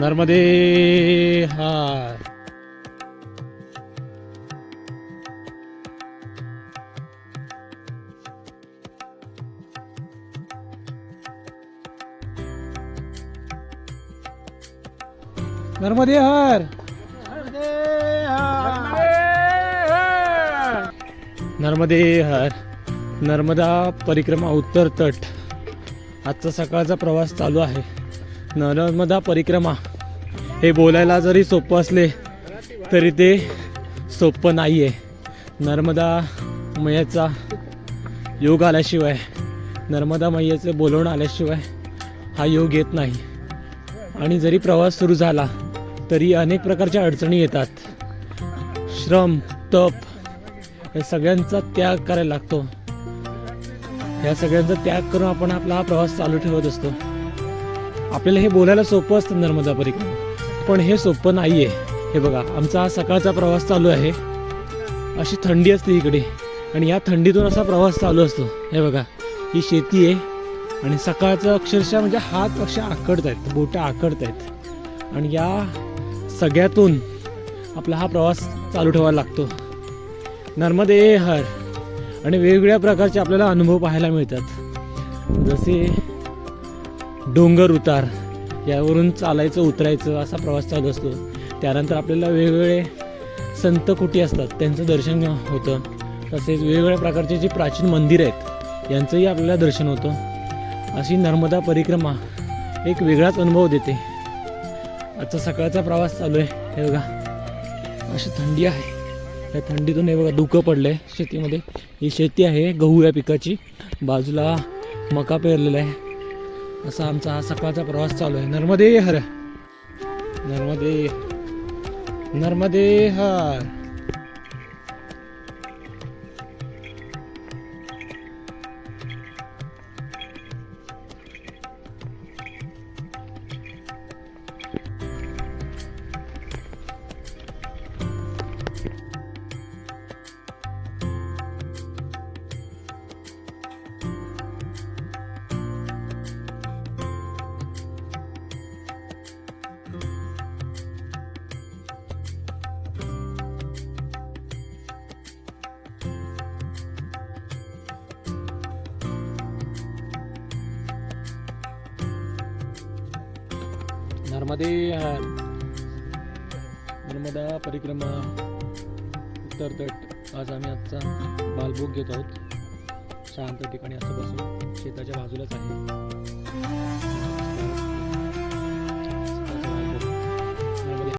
नर्मदे हाय. नर्मदे हर नर्मदे हर नर्मदा परिक्रमा उत्तर तट. आजचा सकाळचा प्रवास चालू आहे. नर्मदा परिक्रमा. हे बोलायला जरी सोपं असले तरी ते सोपं नाही आहे नर्मदा मैयाचा योग आल्याशिवाय नर्मदा मैयाचं बोलवणं आल्याशिवाय हा योग येत नाही. आणि जरी प्रवास सुरू झाला तरी अनेक प्रकारच्या अडचणी येतात. श्रम तप या सगळ्यांचा त्याग करायला लागतो. या सगळ्यांचा त्याग करून आपण आपला हा प्रवास चालू ठेवत असतो. आपल्याला हे बोलायला सोपं असतं नर्मदा परिक्रमा. पण हे सोपं नाही आहे हे बघा आमचा हा सकाळचा प्रवास चालू आहे. अशी थंडी असते इकडे. आणि या थंडीतून असा प्रवास चालू असतो. हे बघा ही शेती आहे. आणि सकाळचं अक्षरशः म्हणजे हात अक्षर आकडत आहेत बोटं आकडत आहेत. आणि या सगळ्यातून आपला हा प्रवास चालू ठेवायला लागतो. नर्मदे हर. आणि वेगवेगळ्या प्रकारचे आपल्याला अनुभव पाहायला मिळतात. जसे डोंगर उतार यावरून चालायचं उतरायचं असा प्रवास चालू असतो. त्यानंतर आपल्याला वेगवेगळे संत कुटी असतात त्यांचं दर्शन होतं. तसेच वेगवेगळ्या प्रकारचे जे प्राचीन मंदिर आहेत यांचंही आपल्याला दर्शन होतं. अशी नर्मदा परिक्रमा एक वेगळाच अनुभव देते. आजचा सकाळचा प्रवास चालू आहे हे बघा. अशी थंडी आहे. या थंडीतून हे बघा धुकं पडलं आहे शेतीमध्ये. ही शेती आहे गहू या पिकाची. बाजूला मका पेरलेला आहे. असा आमचा हा सकाळचा प्रवास चालू आहे. नर्मदे हर. नर्मदे. नर्मदे हर. नर्मदे नर्मदा परिक्रमा उत्तर तट. आज आम्ही आजचा बालभोग घेत आहोत. शांत ठिकाणी असं बसून. शेताच्या बाजूलाच आहे.